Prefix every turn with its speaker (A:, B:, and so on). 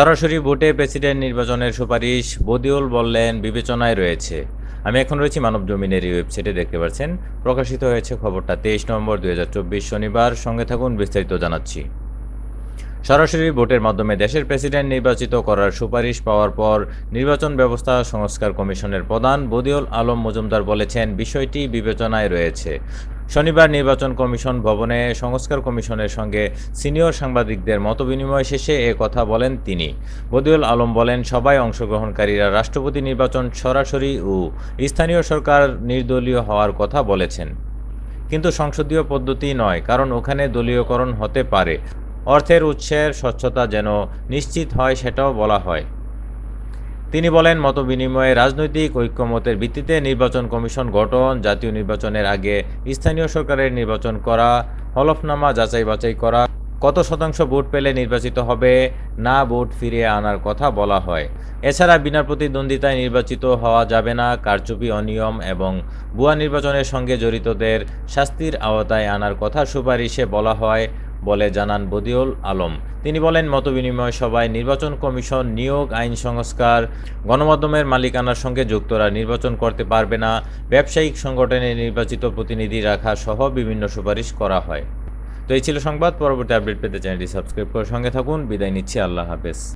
A: সরাসরি ভোটে প্রেসিডেন্ট নির্বাচনের সুপারিশ বদিউল বললেন বিবেচনায় রয়েছে। আমি এখন রয়েছি মানব জমিনের এই ওয়েবসাইটে, দেখতে পাচ্ছেন। প্রকাশিত হয়েছে খবরটা তেইশ নভেম্বর দুই হাজার চব্বিশ শনিবার। সঙ্গে থাকুন, বিস্তারিত জানাচ্ছি। সরাসরি ভোটের মাধ্যমে দেশের প্রেসিডেন্ট নির্বাচিত করার সুপারিশ পাওয়ার পর নির্বাচন ব্যবস্থা সংস্কার কমিশনের প্রধান বদিউল আলম মজুমদার বলেছেন, বিষয়টি বিবেচনায় রয়েছে। শনিবার নির্বাচন কমিশন ভবনে সংস্কার কমিশনের সঙ্গে সিনিয়র সাংবাদিকদের মতবিনিময় শেষে এ কথা বলেন তিনি। বদিউল আলম বলেন সবাই অংশগ্রহণকারীরা রাষ্ট্রপতি নির্বাচন সরাসরি ও স্থানীয় সরকার নির্দলীয় হওয়ার কথা বলেছেন। কিন্তু সংসদীয় পদ্ধতি নয়, কারণ ওখানে দলীয়করণ হতে পারে। অর্থের উৎসের স্বচ্ছতা যেন নিশ্চিত হয় সেটাও বলা হয়। তিনি বলেন, মতবিনিময়ে রাজনৈতিক ঐক্যমতের ভিত্তিতে নির্বাচন কমিশন গঠন, জাতীয় নির্বাচনের আগে স্থানীয় সরকারের নির্বাচন করা, হলফনামা যাচাই বাছাই করা, কত শতাংশ ভোট পেলে নির্বাচিত হবে, না ভোট ফিরিয়ে আনার কথা বলা হয়। এছাড়া বিনা প্রতিদ্বন্দ্বিতায় নির্বাচিত হওয়া যাবে না, কারচুপি, অনিয়ম এবং ভুয়া নির্বাচনের সঙ্গে জড়িতদের শাস্তির আওতায় আনার কথা সুপারিশে বলা হয়। বলে জানান বদিউল আলম। তিনি বলেন, মতবিনিময় সভায় নির্বাচন কমিশন নিয়োগ, আইন সংস্কার, গণমাধ্যমের মালিকানার সঙ্গে যুক্তরা নির্বাচন করতে পারবে না, ব্যবসায়িক সংগঠনে নির্বাচিত প্রতিনিধি রাখা সহ বিভিন্ন সুপারিশ করা হয়। তো এই ছিল সংবাদ, পরবর্তী আপডেট পেতে চ্যানেলটি সাবস্ক্রাইব করে সঙ্গে থাকুন। বিদায় নিচ্ছি, আল্লাহ হাফেজ।